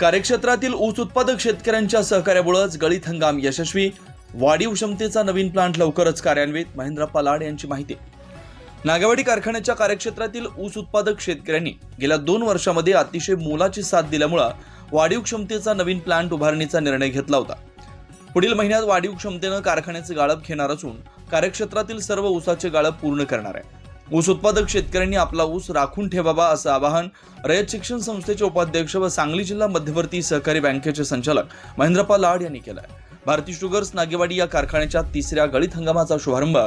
कार्यक्षेत्रातील ऊस उत्पादक शेतकऱ्यांच्या सहकार्यामुळेच गळीत हंगाम यशस्वी. वाढीव क्षमतेचा नवीन प्लांट लवकरच कार्यान्वित महेंद्र पलाड यांची माहिती. नागेवाडी कारखान्याच्या कार्यक्षेत्रातील ऊस उत्पादक शेतकऱ्यांनी गेल्या दोन वर्षामध्ये अतिशय मोलाची साथ दिल्यामुळं वाढीव क्षमतेचा नवीन प्लांट उभारणीचा निर्णय घेतला होता. पुढील महिन्यात वाढीव क्षमतेनं कारखान्याचे गाळप घेणार असून कार्यक्षेत्रातील सर्व ऊसाचे गाळप पूर्ण करणार आहे. ऊस उत्पादक शेतकऱ्यांनी आपला ऊस राखून ठेवावा असं आवाहन रयत शिक्षण संस्थेचे उपाध्यक्ष व सांगली जिल्हा मध्यवर्ती सहकारी बँकेचे संचालक महेंद्रपा लाड यांनी केलं आहे भारती शुगर्स नागेवाडी या कारखान्याच्या तिसऱ्या गळीत हंगामाचा शुभारंभ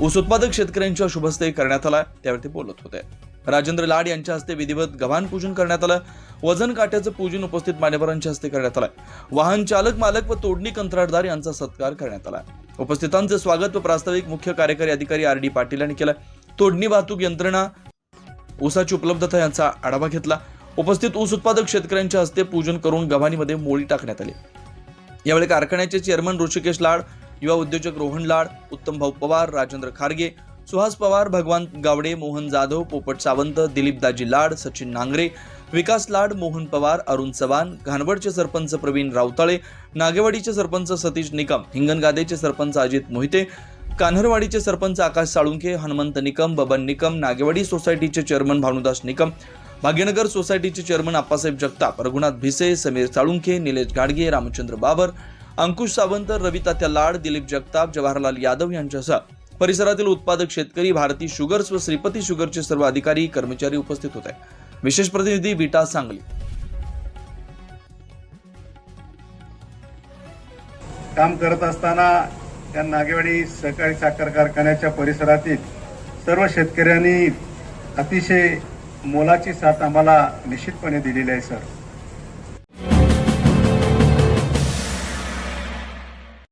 ऊस उत्पादक शेतकऱ्यांच्या शुभस्ते करण्यात आला त्यावेळी ते बोलत होते. राजेंद्र लाड यांच्या हस्ते विधिवत गव्हाण पूजन करण्यात आलं. वजन काट्याचं पूजन उपस्थित मान्यवरांच्या हस्ते करण्यात आलं वाहन चालक मालक व तोडणी कंत्राटदार यांचा सत्कार करण्यात आला उपस्थितांचे स्वागत व प्रास्ताविक मुख्य कार्यकारी अधिकारी आर डी पाटील यांनी केलं तोडणी वाहतूक यंत्रणा ऊसाची उपलब्धता यांचा आढावा घेतला. उपस्थित ऊस उत्पादक शेतकऱ्यांच्या हस्ते पूजन करून गव्हाणीमध्ये मोळी टाकण्यात आली. यावेळी कारखान्याचे चेअरमन ऋषिकेश लाड युवा उद्योजक रोहन लाड उत्तम भाऊ पवार राजेंद्र खारगे सुहास पवार भगवान गावडे मोहन जाधव पोपट सावंत दिलीप दाजी लाड सचिन नांगरे विकास लाड मोहन पवार अरुण चव्हाण घानवडचे सरपंच प्रवीण रावताळे नागेवाडीचे सरपंच सतीश निकम हिंगणगादेचे सरपंच अजित मोहिते कान्हरवाडीचे सरपंच आकाश साळुंखे हनुमंत निकम बबन निकम नागेवाडी सोसायटीचे चेअरमन भानुदास निकम भाग्यनगर सोसायटीचे चेअरमन आप्पासाहेब जगताप रघुनाथ भिसे समीर साळुंखे निलेश गाडगे रामचंद्र बाबर अंकुश सावंत रवितात्या लाड दिलीप जगताप जवाहरलाल यादव यांच्यासह परिसरातील उत्पादक शेतकरी भारती शुगर्स व श्रीपती शुगरचे सर्व अधिकारी कर्मचारी उपस्थित होते. विशेष प्रतिनिधी विटा सांगली. काम करत असताना या नागेवाडी सहकारी साखर कारखान्याच्या परिसरातील सर्व शेतकऱ्यांनी अतिशय मोलाची साथ आम्हाला निश्चितपणे दिलेली आहे सर.